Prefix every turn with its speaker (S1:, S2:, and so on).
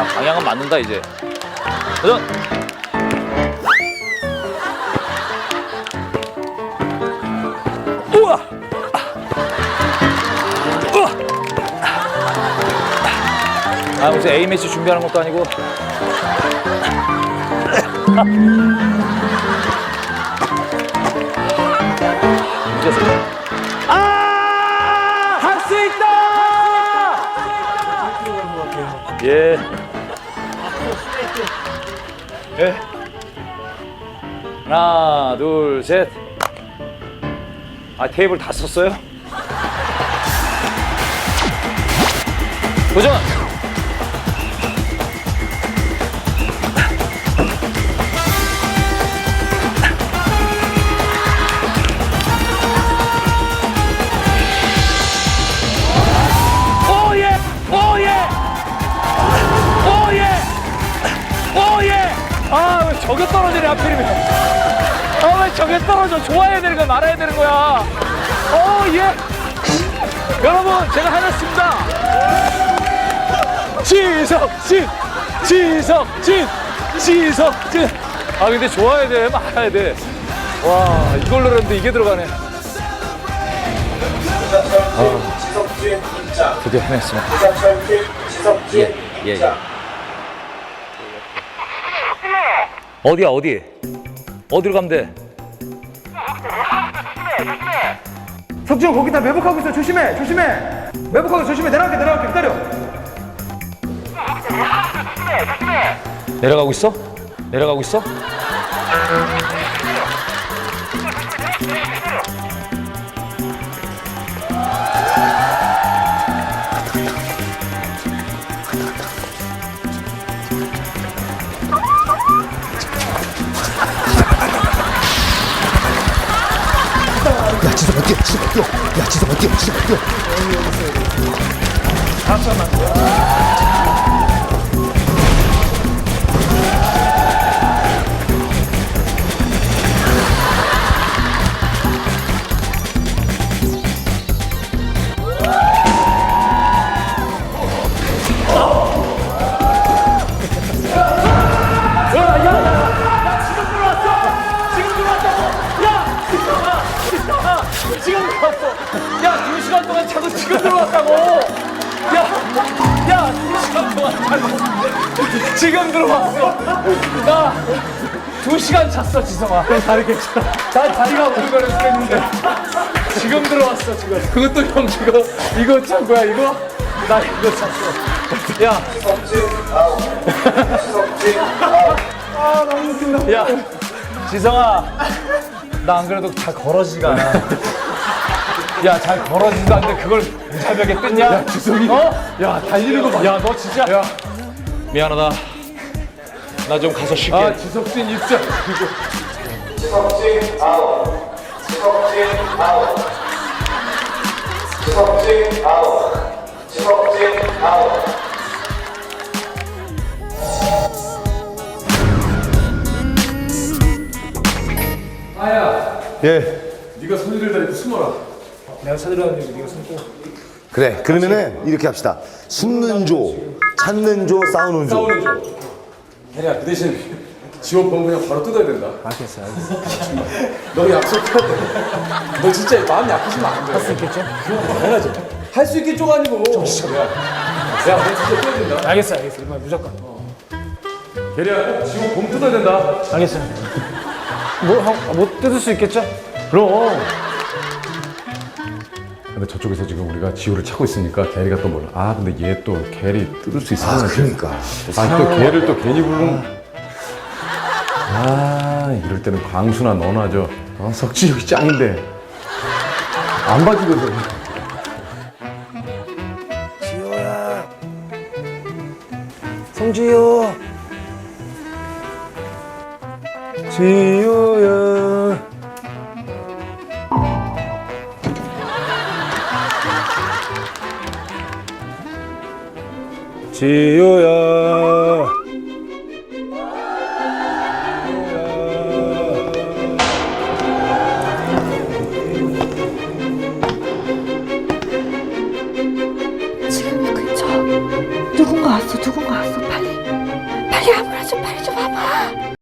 S1: 자, 방향은 맞는다 이제. 도전. 우와. 우와. 아 무슨 A 매치 준비하는 것도 아니고. 이제서. 아! 할 수 있다! 예. 예. 하나, 둘, 셋. 아, 테이블 다 썼어요? 도전! 저게 떨어지네, 하필이면. 아, 왜 저게 떨어져? 좋아해야 되는 거야, 말아야 되는 거야. 오, 예! 여러분, 제가 해냈습니다. 지석진! 지석진! 지석진! 아, 근데 좋아야 돼, 말아야 돼. 와, 이걸 넣었는데 이게 들어가네.
S2: 지석진 입장.
S1: 드디어 해냈습니다.
S2: 부산철팀 지석진
S1: 예,
S2: 입장.
S1: 어디야, 어디? 어디로 가면 돼?
S3: 석지형 거기 다 매복하고 있어 조심해 조심해 매복하고 조심해 내려갈게 내려갈게 기다려
S1: 내려가고 있어? 내려가고 있어?
S4: 지성아 뛰어 지성아 뛰어 야 지성아 뛰어 지성아 뛰어
S1: 지금 들어왔다고. 야, 야, 두 시간 동안 자고 지금 들어왔어. 나 두 시간 잤어, 지성아. 다리 괜찮아. 나 다리가 오글거렸는데 지금 들어왔어, 지금. 그것도 형 지금 이거 찬 거야, 이거? 나 이거 찼어. 야. 야, 지성아. 나 안 그래도 잘 걸어지가 않아. 야, 잘 걸어지지도 않는데 그걸 무자벽에 뜯냐? 야, 지성이. 어? 야, 달리는 거 봐. 야, 너 진짜. 야. 미안하다. 나 좀 가서 쉴게. 아, 지석진 입장.
S2: 지석진 아웃. 지석진 아웃. 지석진 아웃. 지석진 아웃.
S4: 예
S3: 네가 손을 들고 숨어라 내가 찾으라는 네가 숨고
S4: 그래 그러면은 이렇게 합시다. 숨는 조 찾는 조 싸우는 조.
S3: 싸우는 줘 혜리야 그 대신 지원 보면 그냥 바로 뜯어야 된다. 알겠어 알겠어 너 약속해야 돼 너 진짜 마음 약해지면 안 돼. 할 수 있겠죠? 당연하죠. 할 수 있겠죠가 아니고. 야, 야, 너 진짜 뜯어야 된다.
S5: 알겠어, 알겠어. 이번 무조건.
S3: 혜리야 지원 봄 뜯어야 된다.
S5: 알겠어. 뭐, 형, 못 뜯을 수 있겠죠?
S3: 그럼 근데 저쪽에서 지금 우리가 지호를 찾고 있으니까 게리가 또 몰라. 아 근데 얘 또 게리 뜯을 수 있어
S4: 아 그러니까.
S3: 아또 걔를 또 괜히 부르면 아. 이럴 때는 광수나 너나 저 어, 석진이 짱인데. 안 봐주거든
S5: 성지효. 지효야. 지효야.
S6: 지금 근처 누군가 왔어 누군가 왔어 빨리 빨리 아무나 좀 빨리 좀 와봐.